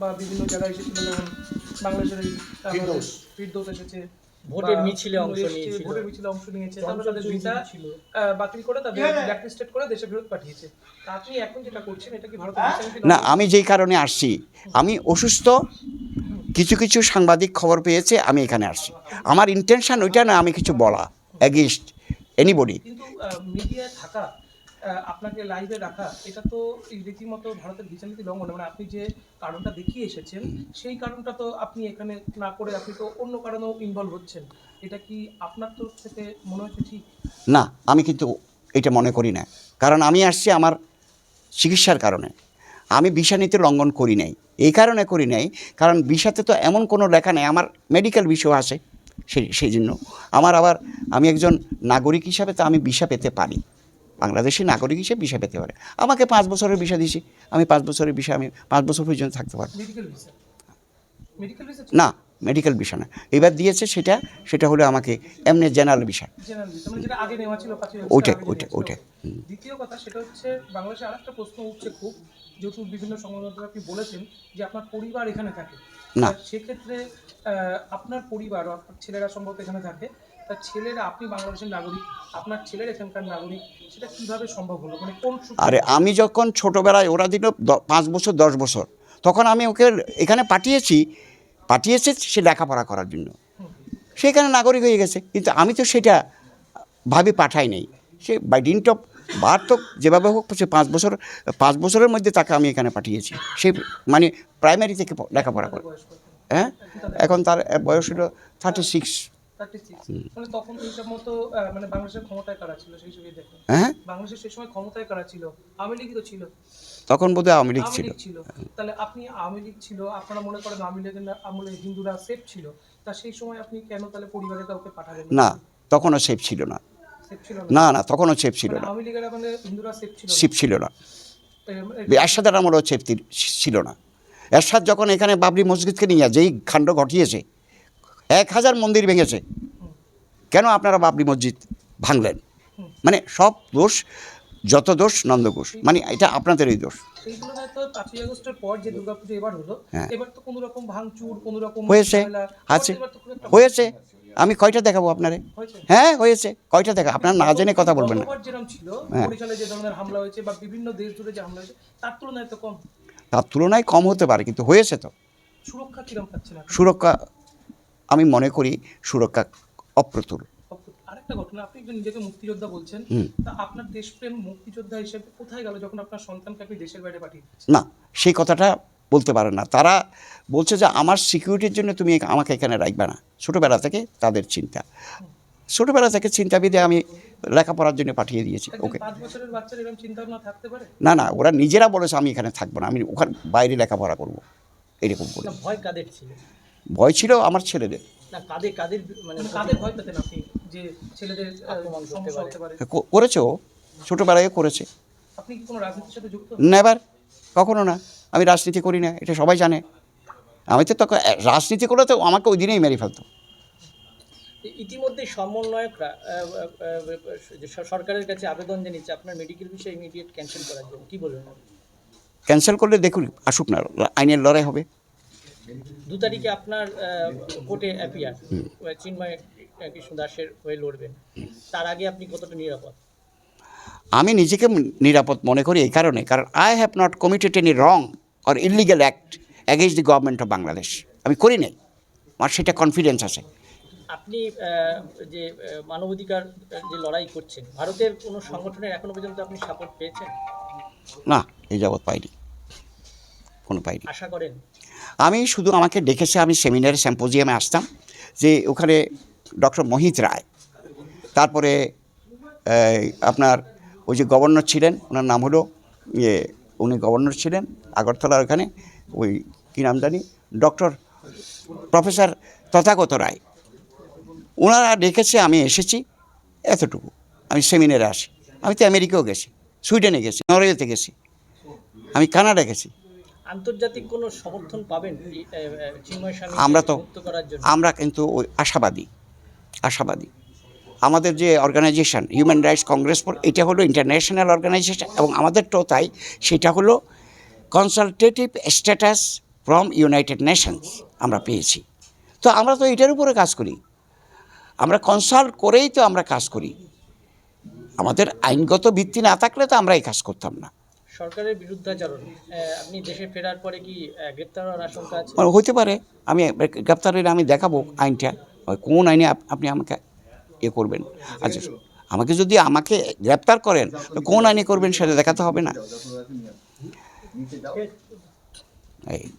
বা বিভিন্ন জায়গায় এসেছিল যেমন বাংলাদেশের ফিরদৌস। এসেছে ভোটের মিছিলে অংশ এসছে, নিয়েছিল। ভোটের মিছিলে অংশ নিয়েছে তারপরে তাদের ভিসা ছিল। বাতিল করে তাদের ব্ল্যাকলিস্টেড করে দেশে ফেরত পাঠিয়েছে। আপনি এখন যেটা করছেন এটা কি ভারতের না আমি যেই কারণে আসছি আমি অসুস্থ কিছু কিছু সাংবাদিক খবর পেয়েছে আমি এখানে আসছি। আমার ইন্টেনশন ওইটা না আমি কিছু বলা অ্যাগেনস্ট এনিবডি কিন্তু মিডিয়ায় থাকা আপনাকে লাইভে রাখা, এটা তো রীতিমতো ভারতের ভিসা নীতি লঙ্ঘন। মানে আপনি যে কারণটা দেখিয়ে এসেছেন, সেই কারণটা তো আপনি এখানে না করে আপনি তো অন্য কারণেও ইনভলভ হচ্ছেন। এটা কি আপনার তরফ থেকে মনে হচ্ছে ঠিক? না, আমি কিন্তু এটা মনে করি না। কারণ আমি আসছি আমার চিকিৎসার কারণে। আমি বিষা নীতি লঙ্ঘন করি নাই। এই কারণে করি নাই, কারণ বিষাতে তো এমন কোনো লেখা নেই। আমার মেডিকেল বিষয় আছে সেই সেই জন্য। আমার আবার, আমি একজন নাগরিক হিসাবে তো আমি বিষা পেতে পারি। বাংলাদেশি নাগরিক হিসেবে বিষা পেতে পারে। আমাকে পাঁচ বছরের বিষা দিয়েছি। আমি পাঁচ বছরের বিষা আমি পাঁচ বছর পর্যন্ত থাকতে পারব। মেডিকেল ভিসা মেডিকেল ভিসা না না। এবার দিয়েছে সেটা সেটা হলো আমাকে এমনি জেনারেল বিষয় জেনারেল ভিসা মানে যেটা আগে নেওয়া ছিল ওইটাই, ওইটাই, ওইটাই। দ্বিতীয় কথা সেটা হচ্ছে বাংলাদেশে আরেকটা প্রশ্ন উঠছে খুব যেহেতু বিভিন্ন সংবাদ আপনি বলেছেন যে আপনার পরিবার এখানে থাকে। না। সেক্ষেত্রে আপনার পরিবার আপনার ছেলেরা সম্ভবত এখানে থাকে তা ছেলেরা, আপনি বাংলাদেশের নাগরিক, আপনার ছেলের এখানকার নাগরিক, সেটা কীভাবে সম্ভব হলো? মানে কোন আরে আমি যখন ছোটোবেলায়, ওরা দিল পাঁচ বছর, দশ বছর, তখন আমি ওকে এখানে পাঠিয়েছি, পাঠিয়েছে সে লেখাপড়া করার জন্য। সেখানে নাগরিক হয়ে গেছে, কিন্তু আমি তো সেটা ভাবে পাঠাই নাই। সে বাই ডিন্ট অফ বার তো যেভাবে হোক, সে পাঁচ বছর, পাঁচ বছরের মধ্যে তাকে আমি এখানে পাঠিয়েছি। সে মানে প্রাইমারি থেকে লেখাপড়া করে। হ্যাঁ? এখন তার বয়স হলো থার্টি সিক্স 36 তখন মতো মানে বাংলাদেশের ক্ষমতায় কারা ছিল সেই দেখুন হ্যাঁ? বাংলাদেশের সেই সময় ক্ষমতায় কারা ছিল? আওয়ামী লীগই তো ছিল। তখন বোধহয় আওয়ামী লীগ ছিল। তাহলে আপনি আওয়ামী লীগ ছিল আপনারা মনে করেন আওয়ামী লীগের না- আমলে হিন্দুরা সেফ ছিল। তা সেই সময় আপনি কেন তাহলে পরিবারে কাউকে পাঠাবেন না? তখনও সেফ ছিল না। সেফ ছিল না? না তখনও সেফ ছিল মানে না। আওয়ামী লীগের আমলে হিন্দুরা সেফ ছিল। শিপ ছিল না। এরশাদের আমলেও সেফ ছিল না। এরশাদ যখন এখানে বাবরি মসজিদকে নিয়ে যেই কাণ্ড ঘটিয়েছে এক হাজার মন্দির ভেঙেছে। কেন আপনারা বাবরি মসজিদ ভাঙলেন? মানে সব দোষ যত দোষ নন্দ ঘোষ। মানে এটা আপনাদেরই দোষ। হ্যাঁ। হয়েছে। আছে। হয়েছে। আমি কয়টা দেখাবো আপনারে? হ্যাঁ হয়েছে। কয়টা দেখা? আপনার না জেনে কথা বলবেন না। হ্যাঁ। তার তুলনায় কম। হতে পারে কিন্তু হয়েছে তো। সুরক্ষা কিরম পাচ্ছেন আপনি? সুরক্ষা আমি মনে করি সুরক্ষা অপ্রতুল। আরেকটা ঘটনা আপনি একজন নিজেকে মুক্তিযোদ্ধা বলছেন। তা আপনার দেশপ্রেম মুক্তিযোদ্ধা হিসেবে কোথায় গেল যখন আপনার সন্তানকে আপনি দেশের বাইরে পাঠিয়ে না সেই কথাটা বলতে পারে না। তারা বলছে যে আমার সিকিউরিটির জন্য তুমি আমাকে এখানে রাখবে না। ছোটোবেলা থেকে তাদের চিন্তা। ছোটোবেলা থেকে চিন্তা বিদে আমি লেখাপড়ার জন্য পাঠিয়ে দিয়েছি ওকে। না না ওরা নিজেরা বলেছে আমি এখানে থাকব না আমি ওখানে বাইরে লেখাপড়া করব। এরকম ভয় কাদের ছিল? ভয় ছিল আমার ছেলেদের। করেছে ও। ছোটোবেলায় করেছে। আপনি কি কোনো রাজনীতির সাথে যুক্ত? নেবার কখনো না। আমি রাজনীতি করি না এটা সবাই জানে। আমি তো তখন রাজনীতি করলে তো আমাকে ওই দিনেই মেরে ফেলতো। ইতিমধ্যে সমন্বয়করা সরকারের কাছে আবেদন জানিয়েছে আপনার মেডিকেল বিষয়ে ইমিডিয়েট ক্যান্সেল করার জন্য। কি বলবেন? ক্যান্সেল করলে দেখুন আসুক না আইনের লড়াই হবে। দু তারিখে আপনার কোর্টে অ্যাপিয়ার চিন্ময় কৃষ্ণ দাসের হয়ে লড়বেন তার আগে আপনি কতটা নিরাপদ? আমি নিজেকে নিরাপদ মনে করি এই কারণে কারণ I have not committed any wrong or illegal act against the government of Bangladesh আমি করি নাই আমার সেটা কনফিডেন্স আছে। আপনি যে মানবাধিকার যে লড়াই করছেন ভারতের কোনো সংগঠনের এখনও পর্যন্ত আপনি সাপোর্ট পেয়েছেন? না এই যাবৎ পাইনি কোনো পাইনি। আশা করেন? আমি শুধু আমাকে ডেকেছে, আমি সেমিনারে স্যাম্পোজিয়ামে আসতাম, যে ওখানে ডক্টর মোহিত রায়, তারপরে আপনার ওই যে গভর্নর ছিলেন, ওনার নাম হলো ইয়ে উনি গভর্নর ছিলেন আগরতলার ওখানে, ওই, কী নাম জানি, ডক্টর প্রফেসর তথাগত রায়। ওনারা ডেকেছে, আমি এসেছি, এতটুকু। আমি সেমিনারে আসি। আমি তো আমেরিকাও গেছি, সুইডেনে গেছি, নরওয়েতে গেছি। আমি কানাডা গেছি। আন্তর্জাতিক কোনো সমর্থন পাবেন আমরা তো আমরা কিন্তু ওই আশাবাদী আশাবাদী। আমাদের যে organisation human rights congress for এটা হলো ইন্টারন্যাশনাল অর্গানাইজেশন এবং আমাদেরটাও তাই সেটা হলো consultative status from United Nations আমরা পেয়েছি। তো আমরা তো এটার উপরে কাজ করি। আমরা কনসাল্ট করেই তো আমরা কাজ করি। আমাদের আইনগত ভিত্তি না থাকলে তো আমরা এই কাজ করতাম না। সরকারের বিরুদ্ধাচরণ আপনি দেশে ফেরার পরে কি গ্রেপ্তার হওয়ার আশঙ্কা আছে? হতে পারে। আমি, গ্রেপ্তারের আমি দেখাবো আইনটা। কোন আইনে আপ- আপনি আমাকে ইয়ে করবেন? আচ্ছা আমাকে যদি আমাকে গ্রেপ্তার করেন কোন আইনে করবেন সেটা দেখাতে হবে না। এই